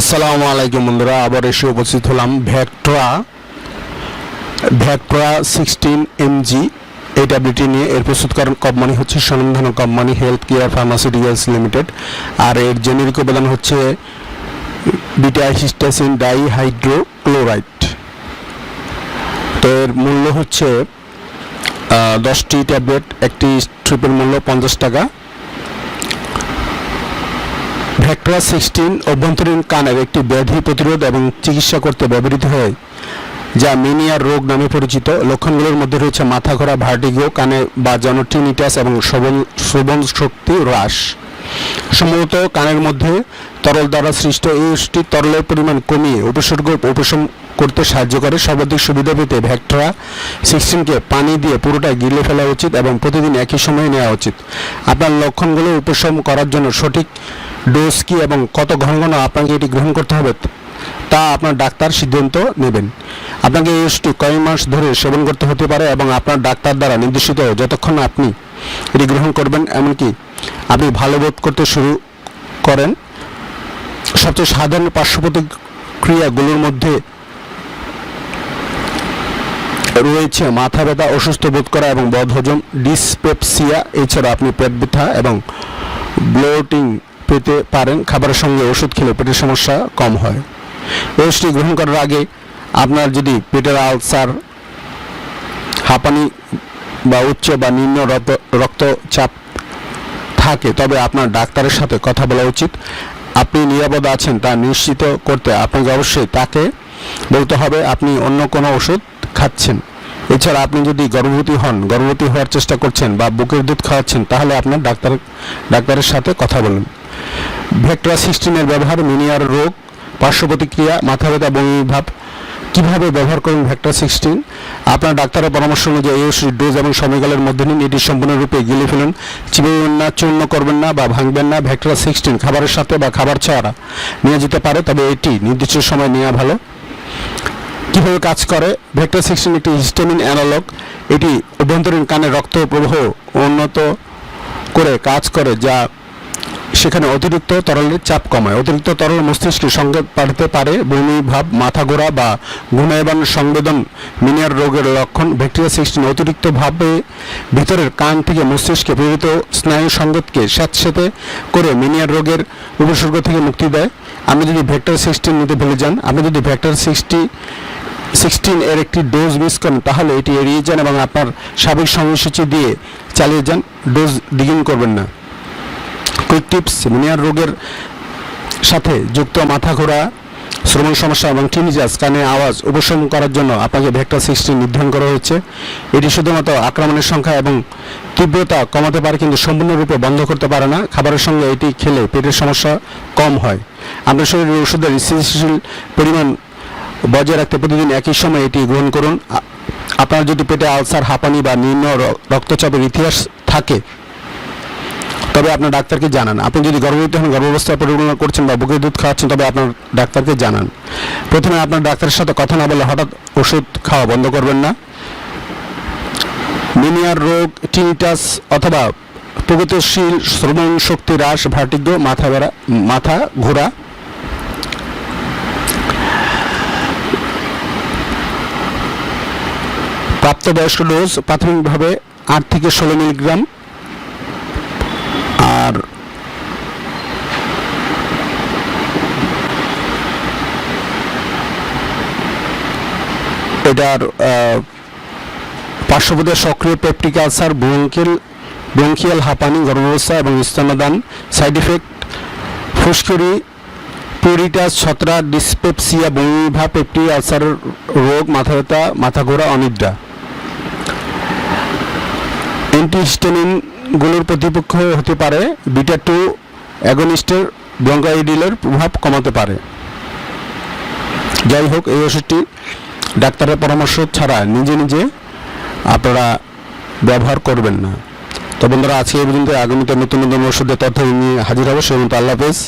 আসসালামু আলাইকুম বন্ধুরা, আবার এসে উপস্থিত হলাম ভ্যাক্ট্রা ভ্যাক্ট্রা সিক্সটিন এমজি এই ট্যাবলেটটি নিয়ে। এর প্রস্তুতকারক কোম্পানি হচ্ছে স্বনামধন্য company health care pharmaceuticals limited আর এর জেনেরিক উপাদান হচ্ছে বিটা হিস্টাসিন ডাই হাইড্রোক্লোরাইড তো এর মূল্য হচ্ছে দশটি ট্যাবলেট, একটি স্ট্রিপের মূল্য পঞ্চাশ টাকা। ভ্যাক্টরা সিক্সটিন অভ্যন্তরীণ কানের একটি ব্যাধি প্রতিরোধ এবং চিকিৎসা করতে ব্যবহৃত হয়, যা মিনিয়ার রোগ নামে পরিচিত। লক্ষণগুলোর মধ্যে রয়েছে মাথা ঘোরা, ভার্টিগো, কানে বাজানো টিনিটাস এবং শ্রবণ শ্রবণ শক্তি হ্রাস। সম্ভবত কানের মধ্যে তরল দ্বারা সৃষ্ট এই তরলের পরিমাণ কমিয়ে উপসর্গ উপশম করতে সাহায্য করে। সর্বাধিক সুবিধা পেতে ভ্যাক্টরা সিক্সটিনকে পানি দিয়ে পুরোটাই গিলে ফেলা উচিত এবং প্রতিদিন একই সময়ে নেওয়া উচিত। আপনার লক্ষণগুলো উপশম করার জন্য সঠিক ডোজ কি এবং কত ঘন ঘন আপনাকে এটি গ্রহণ করতে হবে তা আপনার ডাক্তার সিদ্ধান্ত নেবেন। আপনাকে এই ওষুধটি কয়েক মাস ধরে সেবন করতে হতে পারে এবং আপনার ডাক্তার দ্বারা নির্দেশিত যতক্ষণ আপনি এটি গ্রহণ করবেন, এমনকি আপনি ভালো বোধ করতে শুরু করেন। সবচেয়ে সাধারণ পার্শ্ব প্রতিক্রিয়াগুলোর মধ্যে রয়েছে মাথা ব্যথা অসুস্থ বোধ করা এবং বদহজম, ডিসপেপসিয়া এছাড়া আপনি পেট ব্যথা এবং ব্লোটিং পেতে পারেন। খাবারের সঙ্গে ওষুধ খেলে পেটের সমস্যা কম হয়। ওষুধটি গ্রহণ করার আগে আপনার যদি পেটের আলসার, হাঁপানি বা উচ্চ বা নিম্ন রক্ত- রক্তচাপ থাকে, তবে আপনার ডাক্তারের সাথে কথা বলা উচিত। আপনি নিরাপদ আছেন তা নিশ্চিত করতে আপনাকে অবশ্যই তাকে বলতে হবে, আপনি অন্য কোনো ওষুধ খাচ্ছেন। এছাড়া আপনি যদি গর্ভবতী হন, গর্ভবতী হওয়ার চেষ্টা করছেন বা বুকের দুধ খাওয়াচ্ছেন, তাহলে আপনার ডাক্তার, ডাক্তারের সাথে কথা বলুন। ভেক্টরা সিক্সটিনের ব্যবহার মিনিয়ার রোগ, পার্শ্ব প্রতিক্রিয়া, মাথা ব্যথা, বমি ভাব কীভাবে ব্যবহার করুন ভেক্টর সিক্সটিন আপনার ডাক্তারের পরামর্শ অনুযায়ী এই ওষুধ ডোজ এবং সময়কালের মধ্যে নিন। এটি সম্পূর্ণরূপে গিলে ফেলুন। চিবাবেন না, চূর্ণ করবেন না বা ভাঙবেন না। ভেক্টর সিক্সটিন খাবারের সাথে বা খাবার ছাড়া নিয়ে যেতে পারে, তবে এটি নির্দিষ্ট সময় নেওয়া ভালো। কীভাবে কাজ করে? ভেক্টর সিক্সটিন একটি হিস্টামিন অ্যানালগ এটি অভ্যন্তরীণ কানে রক্ত প্রবাহ উন্নত করে কাজ করে, যা সেখানে অতিরিক্ত তরলের চাপ কমায়। অতিরিক্ত তরল মস্তিষ্কে সংকেত পাঠাতে পারে বমি, ভাব, মাথা ঘোরা বা ঘুমাইবান সংবেদন মিনিয়ার রোগের লক্ষণ, ব্যাকটেরিয়া সিক্সটিন অতিরিক্তভাবে ভিতরের কান থেকে মস্তিষ্কে প্রেরিত স্নায়ু সংকেতকে স্যাঁতস্যাঁতে করে মিনিয়ার রোগের উপসর্গ থেকে মুক্তি দেয়। আপনি যদি ভেক্টর সিক্সটিন নিতে ভুলে যান, আপনি যদি ভেক্টর সিক্সটি সিক্সটিন এর একটি ডোজ মিস করেন, তাহলে এটি এড়িয়ে যান এবং আপনার স্বাভাবিক সময়সূচি দিয়ে চালিয়ে যান। ডোজ দ্বিগুণ করবেন না। কুইক টিপস মিনিয়ার রোগের সাথে যুক্ত মাথা ঘোরা, শ্রবণ সমস্যা এবং টিনিজাস কানে আওয়াজ উপশম করার জন্য আপনাকে ভেক্টর সিক্সটিন নির্ধারণ করা হয়েছে। এটি শুধুমাত্র আক্রমণের সংখ্যা এবং তীব্রতা কমাতে পারে কিন্তু সম্পূর্ণরূপে বন্ধ করতে পারে না। খাবারের সঙ্গে এটি খেলে পেটের সমস্যা কম হয়। আপনার শরীরে ওষুধের স্থিতিশীল পরিমাণ বজায় রাখতে প্রতিদিন একই সময় এটি গ্রহণ করুন। আপনার যদি পেটে আলসার, হাঁপানি বা নিম্ন রক্তচাপের ইতিহাস থাকে তবে আপনার ডাক্তারকে জানান। আপনি যদি গর্ভবতী হন, গর্ভাবস্থায় পরিকল্পনা করছেন বা বুকের দুধ খাওয়াচ্ছেন, তবে আপনার ডাক্তারকে জানান। প্রথমে আপনার ডাক্তারের সাথে কথা না বলে হঠাৎ ওষুধ খাওয়া বন্ধ করবেন না। মিনিয়ার রোগ, টিনিটাস অথবা প্রগতিশীল শ্রবণ শক্তি হ্রাস ভার্টিগো মাথা বেড়া মাথা ঘোরা। প্রাপ্তবয়স্ক ডোজ প্রাথমিকভাবে আট থেকে ষোলো মিলিগ্রাম আর এটার আহ, সক্রিয় পেপটিক আলসার ব্রঙ্কিল ব্রঙ্কিয়াল হাঁপানি গর্ভাবস্থা এবং স্তনদান সাইড ইফেক্ট ফুসকুড়ি পিউরিটাস ছত্রাক ডিসপেপসিয়া বমিভা পেপটি আলসার রোগ মাথা ব্যথা মাথা ঘোরা অনিদ্রা অ্যান্টিহিস্টামিনগুলোর প্রতিপক্ষ হতে পারে বিটা টু অ্যাগনিস্টের ব্রঙ্কাইডিলের প্রভাব কমাতে পারে। যাই হোক এই ওষুধটি ডাক্তারের পরামর্শ ছাড়া নিজে নিজে আপনারা ব্যবহার করবেন না। তো বন্ধুরা, আজকে এই পর্যন্ত আগামীতে নতুন নতুন ওষুধের তথ্য নিয়ে হাজির হব। সেই মতো আল্লাহ হাফেজ।